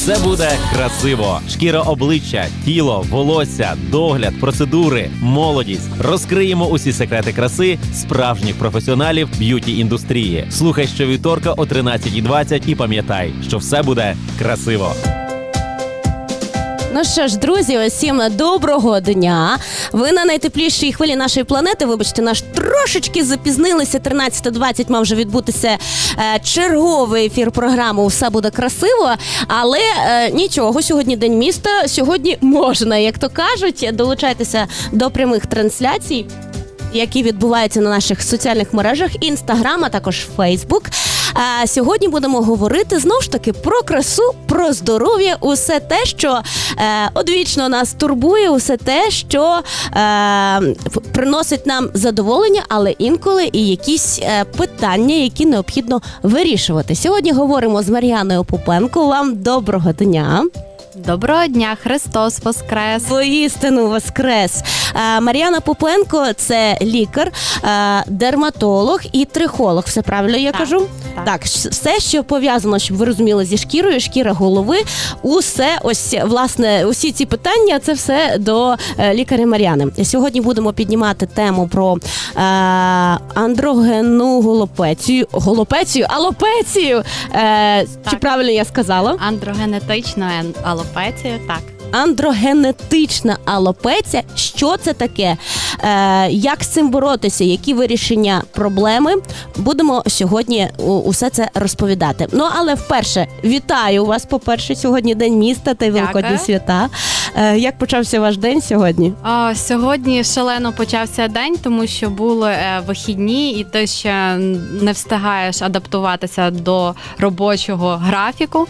Все буде красиво. Шкіра обличчя, тіло, волосся, догляд, процедури, молодість. Розкриємо усі секрети краси справжніх професіоналів б'юті індустрії. Слухай щовівторка о 13.20 і пам'ятай, що все буде красиво. Ну що ж, друзі, усім доброго дня. Ви на найтеплішій хвилі нашої планети. Вибачте, наш трошечки запізнилися. 13.20 мав вже відбутися е, черговий ефір програми Все буде красиво. Але е, нічого, сьогодні день міста. Сьогодні можна, як то кажуть. Долучайтеся до прямих трансляцій. Які відбуваються на наших соціальних мережах, інстаграм, а також Фейсбук. А сьогодні будемо говорити знову ж таки про красу, про здоров'я, усе те, що е, одвічно нас турбує, усе те, що е, приносить нам задоволення, але інколи і якісь е, питання, які необхідно вирішувати. Сьогодні говоримо з Мар'яною Попенко. Вам доброго дня. Доброго дня, Христос Воскрес! Воістину воскрес. Е, Мар'яна Попенко це лікар, е, дерматолог і трихолог. Все правильно я Так, кажу? так. Так, все, що пов'язано, щоб ви розуміли зі шкірою, шкіра голови, усе ось власне, усі ці питання, це все до е, лікаря Мар'яни. Сьогодні будемо піднімати тему про е, андрогенну голопецію, голопецію, алопецію. Е, чи правильно я сказала? Андрогенетична ен- алопеція, так. Андрогенетична алопеція. Що це таке? Е, як з цим боротися? Які вирішення проблеми? Будемо сьогодні усе це розповідати. Ну але вперше вітаю вас. По перше, сьогодні день міста та великодні свята. Е, як почався ваш день сьогодні? А, сьогодні шалено почався день, тому що були е, вихідні, і ти ще не встигаєш адаптуватися до робочого графіку.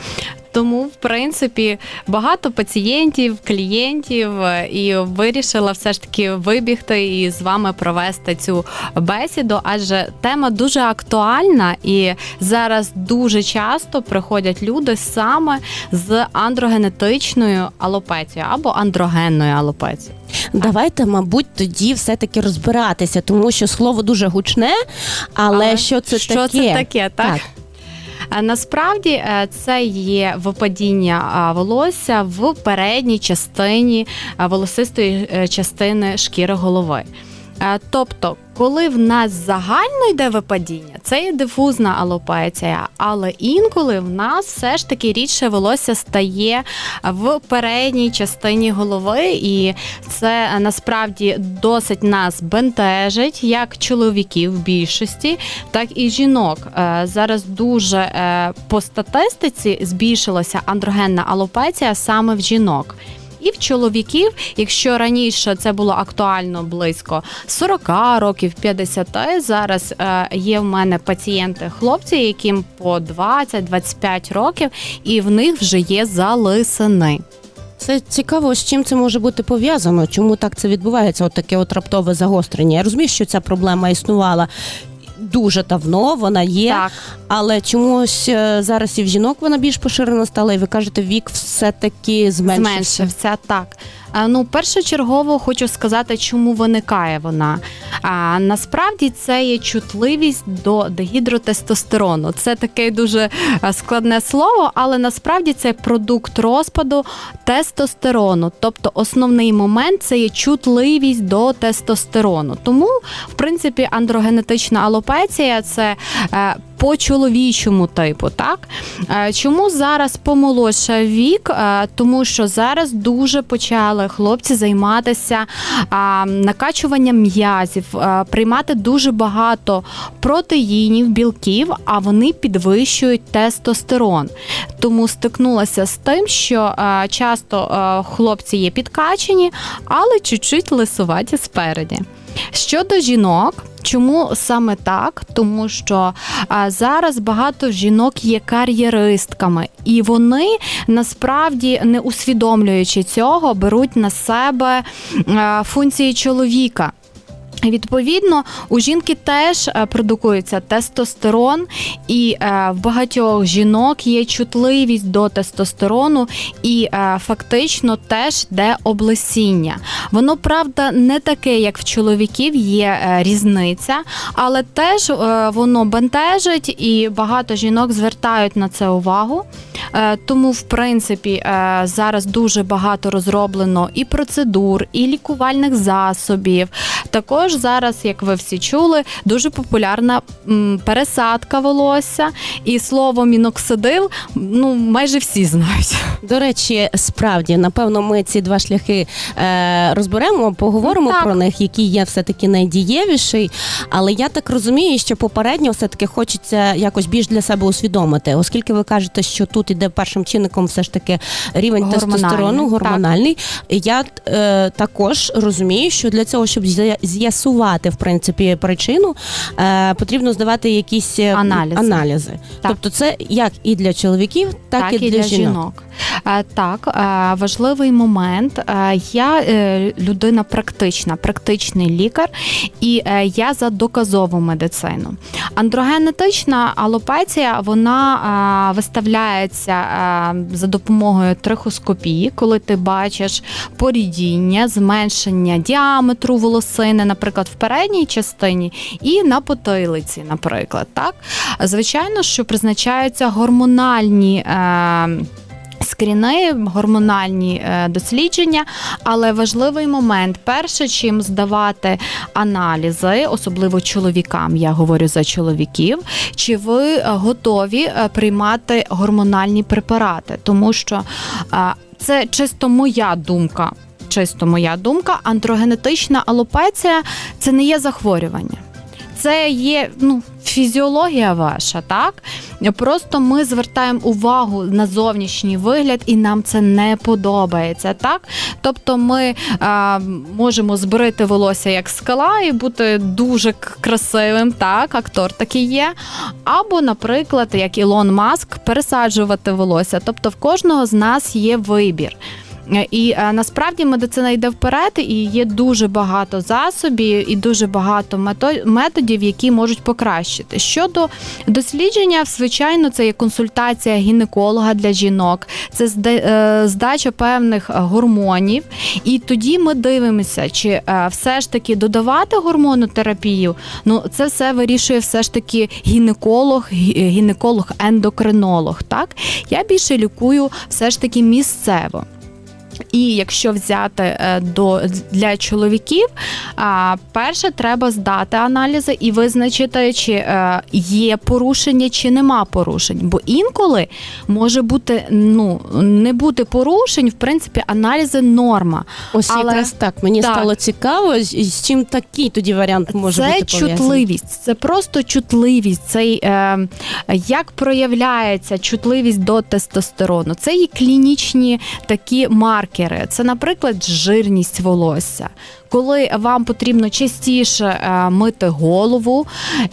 Тому, в принципі, багато пацієнтів, клієнтів, і вирішила все ж таки вибігти і з вами провести цю бесіду, адже тема дуже актуальна, і зараз дуже часто приходять люди саме з андрогенетичною алопецією або андрогенною алопецією. Давайте, мабуть, тоді все-таки розбиратися, тому що слово дуже гучне, але, Але що це що таке? це таке, так? А Насправді е, це є випадіння волосся в передній частині волосистої е, частини шкіри голови. Е, Тобто, коли в нас загально йде випадіння, це є дифузна алопеція, але інколи в нас все ж таки рідше волосся стає в передній частині голови, і це насправді досить нас бентежить, як чоловіків в більшості, так і жінок. Е, Зараз дуже е, по статистиці збільшилася андрогенна алопеція саме в жінок. І в чоловіків, якщо раніше це було актуально близько 40 років, 50, зараз е, є в мене пацієнти, хлопці, яким по 20-25 років, і в них вже є залисини. Це цікаво, з чим це може бути пов'язано. Чому так це відбувається? От таке от раптове загострення. Я розумію, що ця проблема існувала дуже давно, вона є, Так. але чомусь е, зараз і в жінок вона більш поширена стала, і ви кажете, вік все-таки зменшився. зменшився. Так. А, Ну, першочергово хочу сказати, чому виникає вона. А насправді це є чутливість до дегідротестостерону. Це таке дуже а, складне слово, але насправді це продукт розпаду тестостерону. Тобто основний момент це є чутливість до тестостерону. Тому, в принципі, андрогенетична алопеція це. е, По чоловічому типу, так Е, чому зараз помолодшав вік? Е, Тому що зараз дуже почали хлопці займатися накачуванням м'язів, приймати дуже багато протеїнів, білків, а вони підвищують тестостерон. Тому стикнулася з тим, що часто хлопці є підкачені, але чуть-чуть лисуваті спереді. Щодо жінок, чому саме так? Тому що а, зараз багато жінок є кар'єристками, і вони насправді не усвідомлюючи цього, беруть на себе а, функції чоловіка. Відповідно, у жінки теж е, продукується тестостерон, і е, в багатьох жінок є чутливість до тестостерону, і е, фактично теж йде облесіння. Воно правда не таке, як в чоловіків, є різниця, але теж воно бентежить, і багато жінок звертають на це увагу. Тому, в принципі, зараз дуже багато розроблено і процедур, і лікувальних засобів. Також зараз, як ви всі чули, дуже популярна м, пересадка волосся. І слово міноксидил ну майже всі знають. До речі, справді, напевно, ми ці два шляхи е, розберемо, поговоримо Так. про них, який є все-таки найдієвіший. Але я так розумію, що попередньо все-таки хочеться якось більш для себе усвідомити, оскільки ви кажете, що тут іде першим чинником все ж таки рівень Гормональний, тестостерону, так. гормональний. Я е, також розумію, що для цього, щоб з'я- з'ясувати в принципі причину, е, потрібно здавати якісь е, Аналізи. аналізи. Так. Тобто, це як і для чоловіків, так, і, для, жінок. Е, Так, е, важливий момент. Е, Я е, людина практична, практичний лікар, і е, я за доказову медицину. Андрогенетична алопеція вона е, виставляється е, за допомогою трихоскопії, коли ти бачиш порідіння, зменшення діаметру волосини, наприклад, в передній частині, і на потилиці, наприклад. Так? Звичайно, що призначаються гормональні. Е, Скріни, гормональні е, дослідження, але важливий момент: перше, чим здавати аналізи, особливо чоловікам, я говорю за чоловіків, чи ви готові е, приймати гормональні препарати, тому що е, це чисто моя думка. Чисто моя думка, андрогенетична алопеція це не є захворювання. Це є ну, фізіологія ваша, так? Просто ми звертаємо увагу на зовнішній вигляд, і нам це не подобається. так? Тобто ми а, можемо збрити волосся як скала і бути дуже красивим, так, актор такий є. Або, наприклад, як Ілон Маск, пересаджувати волосся. Тобто в кожного з нас є вибір. І е, насправді медицина йде вперед, і є дуже багато засобів і дуже багато мето- методів, які можуть покращити. Щодо дослідження, звичайно, це є консультація гінеколога для жінок, це е, здача певних е, гормонів. І тоді ми дивимося, чи все ж таки додавати гормонотерапію. Ну це все вирішує все ж таки гінеколог, гінеколог-ендокринолог. Так я більше лікую все ж таки місцево. І якщо взяти е, до для чоловіків, перше треба здати аналізи і визначити, чи е, є порушення, чи нема порушень. Бо інколи може бути ну не бути порушень, в принципі, аналізи норма. Ось Але- якраз так. Мені Так. стало цікаво, з чим такий тоді варіант може це бути пов'язаний. чутливість, це просто чутливість. Це е, як проявляється чутливість до тестостерону. Це і клінічні такі маркери. Це, наприклад, жирність волосся. Коли вам потрібно частіше е, мити голову,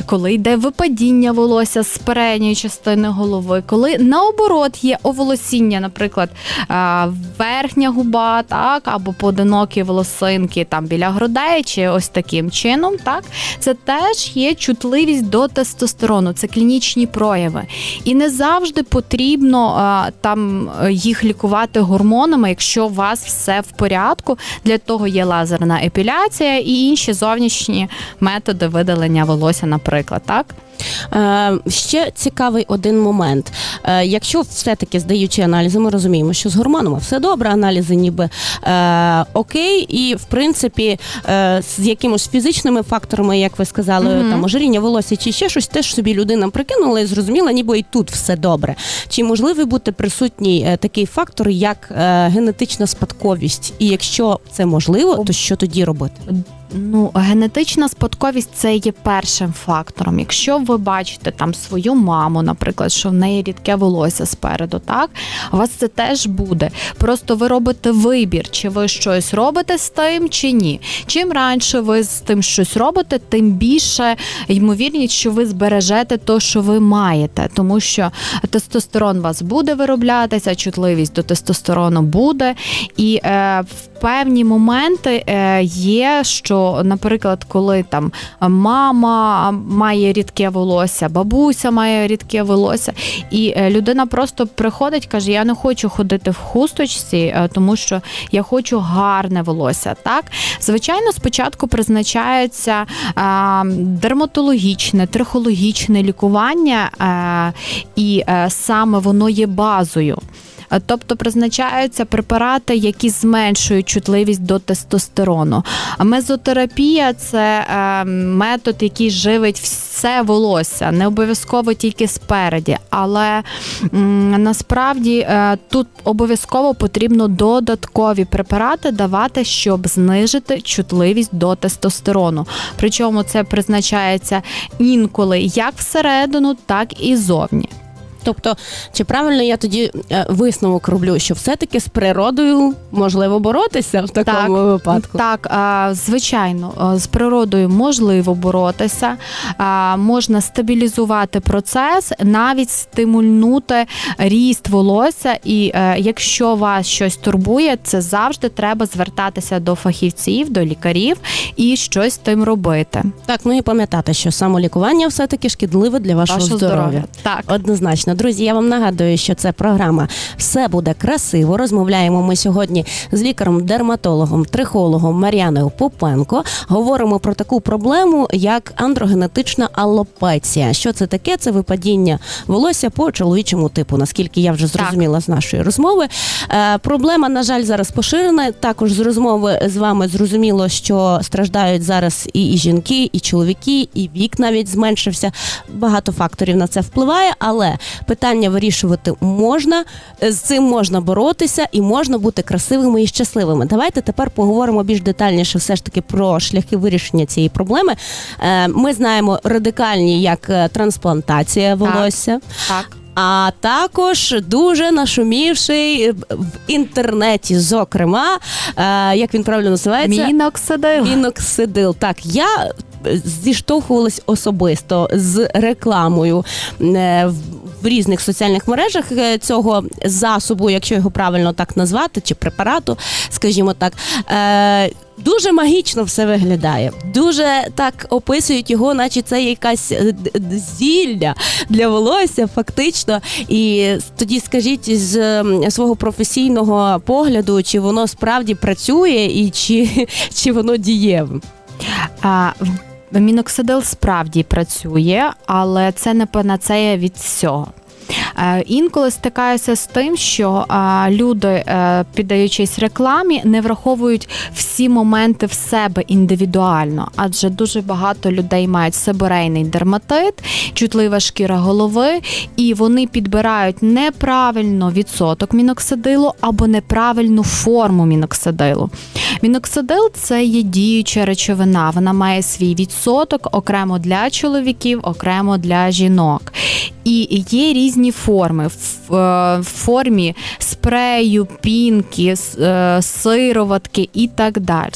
коли йде випадіння волосся з передньої частини голови, коли наоборот є оволосіння, наприклад, е, верхня губа, так, або поодинокі волосинки там біля грудей, чи ось таким чином, так, це теж є чутливість до тестостерону, це клінічні прояви. І не завжди потрібно е, там їх лікувати гормонами, якщо у вас все в порядку. Для того є лазерна епіляція і інші зовнішні методи видалення волосся, наприклад, так. Е, ще цікавий один момент. Е, якщо все-таки здаючи аналізи, ми розуміємо, що з гормонами все добре, аналізи ніби е, окей, і в принципі з якимось фізичними факторами, як ви сказали, Мгм. там ожиріння волосся чи ще щось, теж собі людина прикинула і зрозуміла, ніби і тут все добре. Чи можливий бути присутній такий фактор, як генетична спадковість? І якщо це можливо, то що тоді робити? Ну, генетична спадковість це є першим фактором. Якщо ви бачите там свою маму, наприклад, що в неї рідке волосся спереду, так у вас це теж буде. Просто ви робите вибір, чи ви щось робите з тим, чи ні. Чим раніше ви з тим щось робите, тим більше ймовірність, що ви збережете то, що ви маєте, тому що тестостерон у вас буде вироблятися, чутливість до тестостерону буде, і е, в певні моменти е, є, що що, наприклад, коли там мама має рідке волосся, бабуся має рідке волосся, і е, людина просто приходить, каже: Я не хочу ходити в хусточці, е, тому що я хочу гарне волосся. Так, звичайно, спочатку призначається дерматологічне, трихологічне лікування, е, і саме воно є базою. Е, Тобто призначаються препарати, які зменшують чутливість до тестостерону. А мезотерапія це е, метод, який живить все волосся, не обов'язково тільки спереді. Але насправді е, тут обов'язково потрібно додаткові препарати давати, щоб знижити чутливість до тестостерону. Причому це призначається інколи як всередину, так і зовні. Тобто, чи правильно я тоді е, висновок роблю, що все-таки з природою можливо боротися в такому випадку? Так, звичайно, з природою можливо боротися, можна стабілізувати процес, навіть стимульнути ріст волосся. І е, якщо вас щось турбує, це завжди треба звертатися до фахівців, до лікарів і щось з тим робити. Так, ну і пам'ятати, що самолікування все-таки шкідливе для вашого, Ваше здоров'я. Так. Однозначно, друзі, я вам нагадую, що це програма Все буде красиво. Розмовляємо ми сьогодні з лікарем-дерматологом, трихологом Мар'яною Попенко. Говоримо про таку проблему, як андрогенетична алопеція. Що це таке? Це випадіння волосся по чоловічому типу, наскільки я вже зрозуміла з нашої розмови. Е, проблема, на жаль, зараз поширена. Також з розмови з вами зрозуміло, що страждають зараз і, і жінки, і чоловіки, і вік навіть зменшився. Багато факторів на це впливає, але питання вирішувати можна, е, з цим можна боротися і можна бути красивими і щасливими. Давайте тепер поговоримо більш детальніше, все ж таки про шляхи вирішення цієї проблеми. Е, Ми знаємо радикальні як е, трансплантація волосся. Так. А також дуже нашумівший в інтернеті, зокрема, як він правильно називається? Міноксидил. Міноксидил. Так, я зіштовхувалась особисто з рекламою е, в- різних соціальних мережах е, цього засобу, якщо його правильно так назвати, чи препарату, скажімо так. Е, Дуже магічно все виглядає. Дуже так описують його, наче це якась зілля для волосся, фактично. І тоді скажіть з свого професійного погляду, чи воно справді працює і чи, чи воно дієве. А, міноксидил справді працює, але це не панацея від всього. Е, Інколи стикаюся з тим, що люди, е, піддаючись рекламі, не враховують всі моменти в себе індивідуально, адже дуже багато людей мають себорейний дерматит, чутлива шкіра голови, і вони підбирають неправильно відсоток міноксидилу або неправильну форму міноксидилу. Міноксидил це є діюча речовина. Вона має свій відсоток окремо для чоловіків, окремо для жінок. І є різні форми в е, в формі спрею, пінки, е, сироватки і так далі.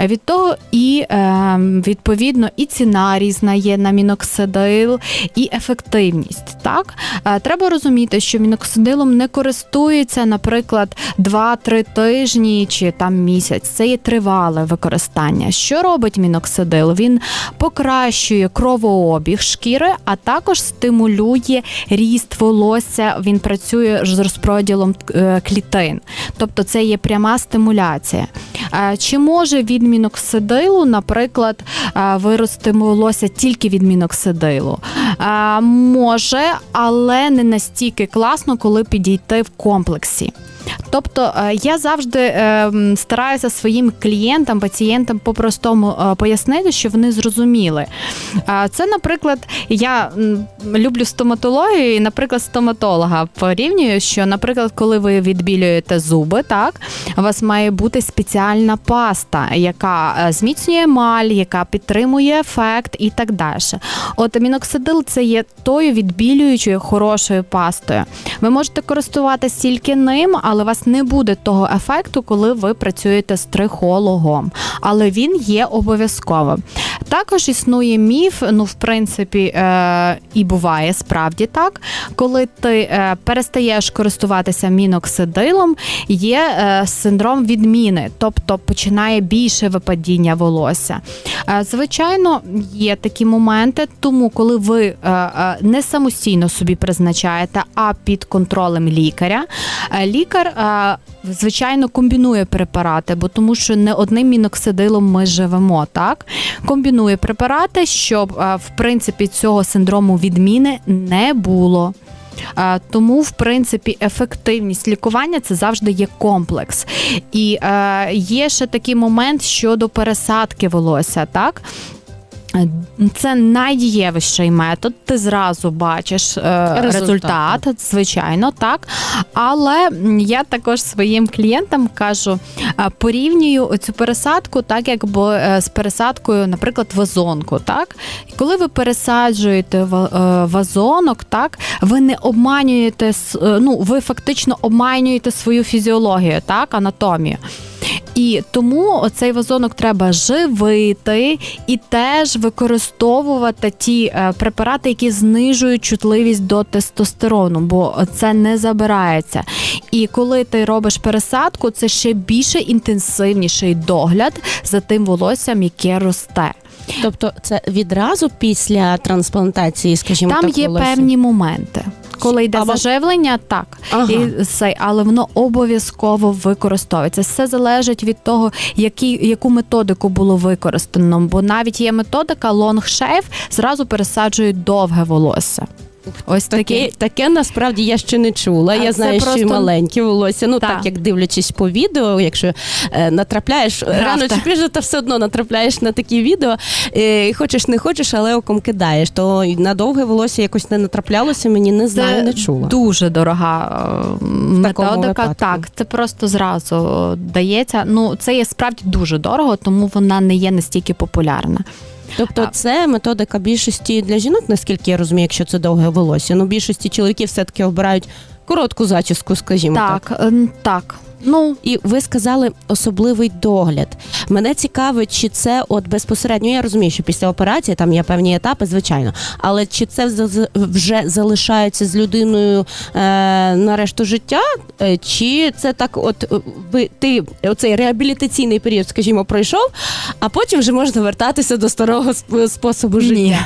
Від того і е, відповідно і ціна різна є на міноксидил, і ефективність. Так Е, треба розуміти, що міноксидилом не користується, наприклад, 2-3 тижні чи там місяць. Це є тривале використання. Що робить міноксидил? Він покращує кровообіг шкіри, а також стимулює ріст волосся. Він працює з розпроділом е, клітин. Тобто це є пряма стимуляція. Е, Чи може відмінок сидилу, наприклад, е, вирости волосся тільки відмінок міноксидилу? Е, Може, але не настільки класно, коли підійти в комплексі. Тобто е, я завжди е, стараюся своїм клієнтам, пацієнтам по-простому е, пояснити, що вони зрозуміли. Е, Це, наприклад, я люблю стоматологію, і, наприклад, стоматолога порівнюю, що, наприклад, коли ви відбілюєте зуби, так у вас має бути спеціальна паста, яка зміцнює емаль, яка підтримує ефект і так далі. От міноксидил це є тою відбілюючою хорошою пастою. Ви можете користуватися тільки ним, але вас не буде того ефекту, коли ви працюєте з трихологом, але він є обов'язковим. Також існує міф, ну в принципі, е, і буває справді так, коли ти е, перестаєш користуватися міноксидилом, є е, синдром відміни, тобто починає більше випадіння волосся. Е, звичайно, є такі моменти, тому коли ви не самостійно собі призначаєте, а під контролем лікаря, е, е, Звичайно, комбінує препарати, бо тому що не одним міноксидилом ми живемо, так комбінує препарати, щоб е, в принципі цього синдрому відміни не було. Е, Тому, в принципі, ефективність лікування це завжди є комплекс. І е, є ще такий момент щодо пересадки волосся, так? Е, Це найдієвіший метод. Ти зразу бачиш е, Результат. результат, звичайно, так. Але я також своїм клієнтам кажу, е, порівнюю цю пересадку, так якби з пересадкою, наприклад, вазонку. Так, і коли ви пересаджуєте ва- вазонок, так ви не обманюєте ну, ви фактично обманюєте свою фізіологію, так, анатомію. І тому цей вазонок треба живити і теж використовувати ті е, препарати, які знижують чутливість до тестостерону, бо це не забирається. І коли ти робиш пересадку, це ще більше інтенсивніший догляд за тим волоссям, яке росте. Тобто, це відразу після трансплантації, скажімо Там так, є волосся? певні моменти. Коли йде Або- заживлення, так Ага. і все, але воно обов'язково використовується. Все залежить від того, які, яку методику було використано. Бо навіть є методика long shave, зразу пересаджують довге волосся. Ось Таке, таке. насправді я ще не чула. А я це знаю, що і маленькі волосся. Ну так. Так. як дивлячись по відео, якщо е, натрапляєш рано чи пізно, то все одно натрапляєш на такі відео, е, і хочеш не хочеш, але оком кидаєш. То на довге волосся якось не натраплялося, мені не знаю, не чула. дуже дорога е, методика. Так, це просто зразу дається. Ну це є справді дуже дорого, тому вона не є настільки популярна. Тобто, А- це методика більшості для жінок, наскільки я розумію, якщо це довге волосся. Ну, більшості чоловіків все-таки обирають коротку зачіску, скажімо так. Так, ем, так. Ну І ви сказали особливий догляд. Мене цікавить, чи це от безпосередньо. Я розумію, що після операції там є певні етапи, звичайно. Але чи це вже залишається з людиною е, на решту життя? Е, чи це так, от е, ви ти оцей реабілітаційний період, скажімо, пройшов, а потім вже можна вертатися до старого сп- способу життя? Ні.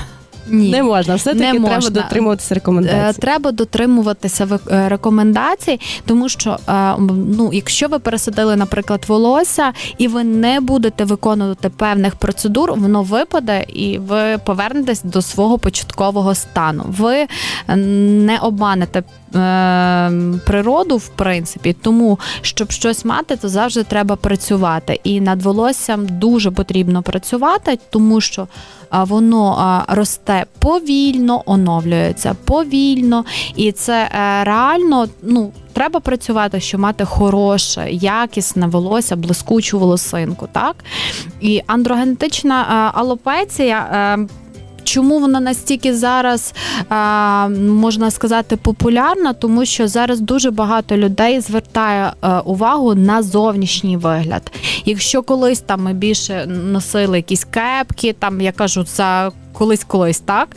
Ні. Не можна, все таки треба можна. дотримуватися Е, рекомендацій. Треба дотримуватися е, рекомендацій, тому що е, ну, якщо ви пересадили, наприклад, волосся, і ви не будете виконувати певних процедур, воно випаде і ви повернетесь до свого початкового стану. Ви не обманете. Природу, в принципі, тому щоб щось мати, то завжди треба працювати. І над волоссям дуже потрібно працювати, тому що воно росте повільно, оновлюється повільно, і це е, реально ну. Треба працювати, щоб мати хороше, якісне волосся, блискучу волосинку, так? І андрогенетична е, алопеція. Чому вона настільки зараз можна сказати популярна? Тому що зараз дуже багато людей звертає е, увагу на зовнішній вигляд. Якщо колись там ми більше носили якісь кепки, там я кажу, це колись-колись так.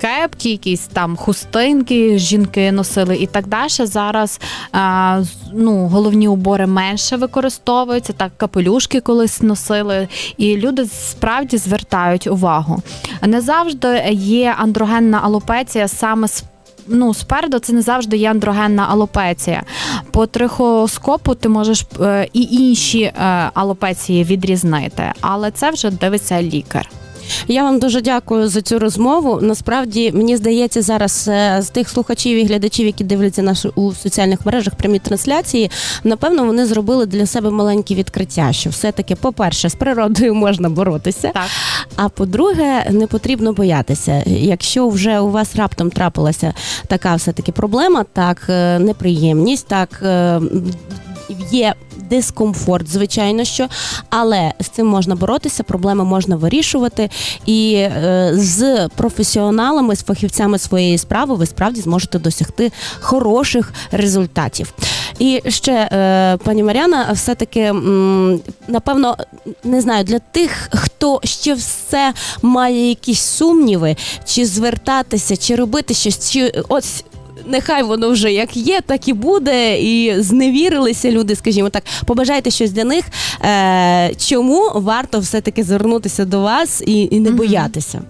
Кепки, якісь там хустинки, жінки носили і так далі. Зараз а, ну, головні убори менше використовуються, так капелюшки колись носили, і люди справді звертають увагу. Не завжди є андрогенна алопеція саме з Ну, спереду це не завжди є андрогенна алопеція. По трихоскопу ти можеш е, і інші е, алопеції відрізнити, але це вже дивиться лікар. Я вам дуже дякую за цю розмову. Насправді мені здається, зараз е, з тих слухачів і глядачів, які дивляться нас у соціальних мережах прямі трансляції, напевно, вони зробили для себе маленькі відкриття. Що все-таки, по-перше, з природою можна боротися. Так. А по-друге, не потрібно боятися. Якщо вже у вас раптом трапилася така все-таки проблема, так е, неприємність, так е, є дискомфорт, звичайно, що, але з цим можна боротися, проблеми можна вирішувати. І е, з професіоналами, з фахівцями своєї справи, ви справді зможете досягти хороших результатів. І ще, е, пані Мар'яна, все-таки, м, напевно, не знаю, для тих, хто ще все має якісь сумніви, чи звертатися, чи робити щось, чи ось. Нехай воно вже як є, так і буде, і зневірилися люди, скажімо так. Побажайте щось для них. Е, чому варто все-таки звернутися до вас і, і не боятися?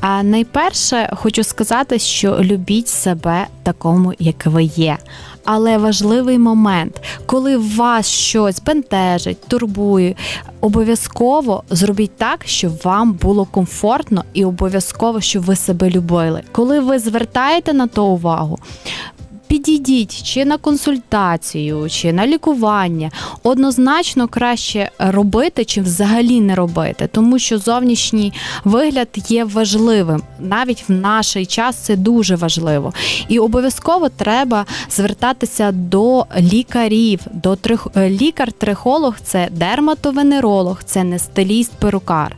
А найперше хочу сказати, що любіть себе такому, як ви є. Але важливий момент, коли вас щось бентежить, турбує, обов'язково зробіть так, щоб вам було комфортно і обов'язково, щоб ви себе любили. Коли ви звертаєте на то увагу, підійдіть чи на консультацію, чи на лікування. Однозначно краще робити, чим взагалі не робити, тому що зовнішній вигляд є важливим. Навіть в наш час це дуже важливо. І обов'язково треба звертатися до лікарів. До трих... Лікар-трихолог це дерматовенеролог, це не стиліст-перукар.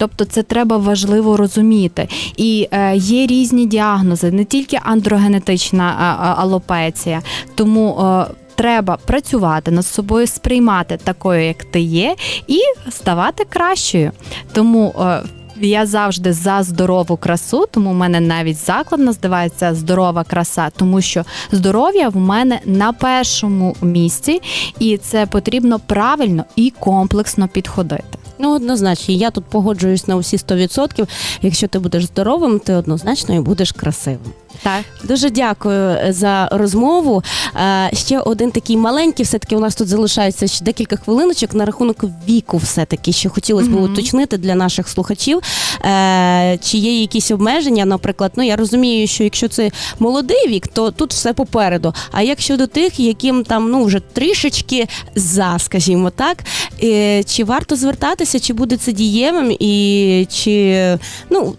Тобто це треба важливо розуміти. І е, є різні діагнози, не тільки андрогенетична а, а, алопеція. Тому е, треба працювати над собою, сприймати такою, як ти є, і ставати кращою. Тому е, я завжди за здорову красу, тому в мене навіть заклад називається здорова краса, тому що здоров'я в мене на першому місці, і це потрібно правильно і комплексно підходити. Ну, однозначно, я тут погоджуюсь на усі 100%. Якщо ти будеш здоровим, ти однозначно і будеш красивим. Так. Дуже дякую за розмову. Е, Ще один такий маленький, все-таки у нас тут залишається ще декілька хвилиночок на рахунок віку, все-таки, що хотілося б Мгм. уточнити для наших слухачів. Е, Чи є якісь обмеження? Наприклад, ну я розумію, що якщо це молодий вік, то тут все попереду. А якщо до тих, яким там ну вже трішечки за, скажімо так, е, чи варто звертатися, чи буде це дієвим, і чи ну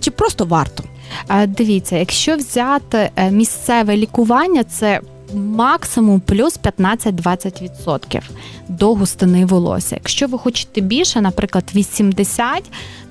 чи просто варто? Дивіться, якщо взяти е, місцеве лікування, це максимум плюс 15-20% до густини волосся. Якщо ви хочете більше, наприклад, 80,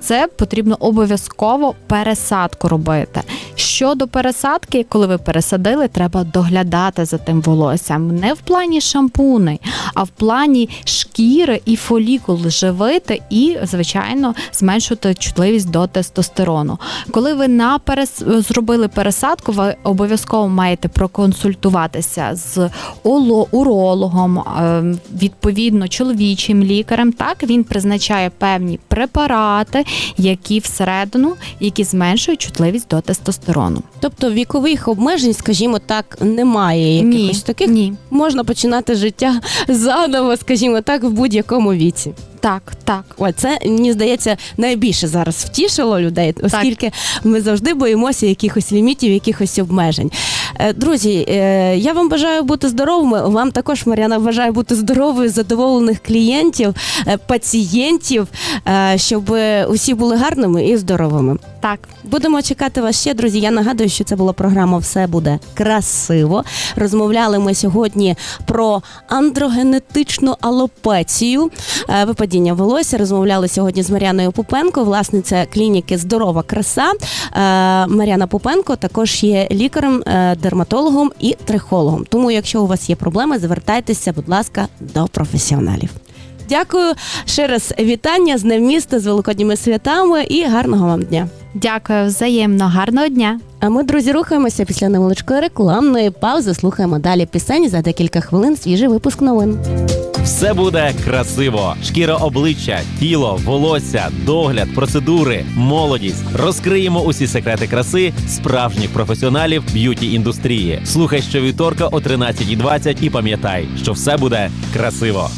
це потрібно обов'язково пересадку робити. Щодо пересадки, коли ви пересадили, треба доглядати за тим волоссям. Не в плані шампуней, а в плані шкіри і фолікул живити і, звичайно, зменшувати чутливість до тестостерону. Коли ви на перес... зробили пересадку, ви обов'язково маєте проконсультуватися з оло... урологом, е, відповідно чоловічим лікарем. Так він призначає певні препарати, які всередину, які зменшують чутливість до тестостерону. Тобто вікових обмежень, скажімо так, немає якихось Ні, таких. ні. Можна починати життя заново, скажімо так, в будь-якому віці. Так, так. О, це мені здається найбільше зараз втішило людей, оскільки ми завжди боїмося якихось лімітів, якихось обмежень. Е, Друзі, е, я вам бажаю бути здоровими. Вам також Мар'яна бажаю бути здоровою, задоволених клієнтів, е, пацієнтів, е, щоб усі були гарними і здоровими. Так. Будемо чекати вас ще, друзі. Я нагадую, що це була програма Все буде красиво. Розмовляли ми сьогодні про андрогенетичну алопецію, е, випадіння волосся. Розмовляли сьогодні з Мар'яною Пупенко, власниця клініки Здорова краса. Е, Мар'яна Пупенко також є лікарем, е, дерматологом і трихологом. Тому, якщо у вас є проблеми, звертайтеся, будь ласка, до професіоналів. Дякую ще раз вітання з Днем міста з великодніми святами і гарного вам дня. Дякую взаємно. Гарного дня. А ми, друзі, рухаємося після невеличкої рекламної паузи. Слухаємо далі пісень. За декілька хвилин свіжий випуск новин. Все буде красиво. Шкіра обличчя, тіло, волосся, догляд, процедури, молодість. Розкриємо усі секрети краси справжніх професіоналів б'юті індустрії. Слухай щовівторка о 13.20 і пам'ятай, що все буде красиво.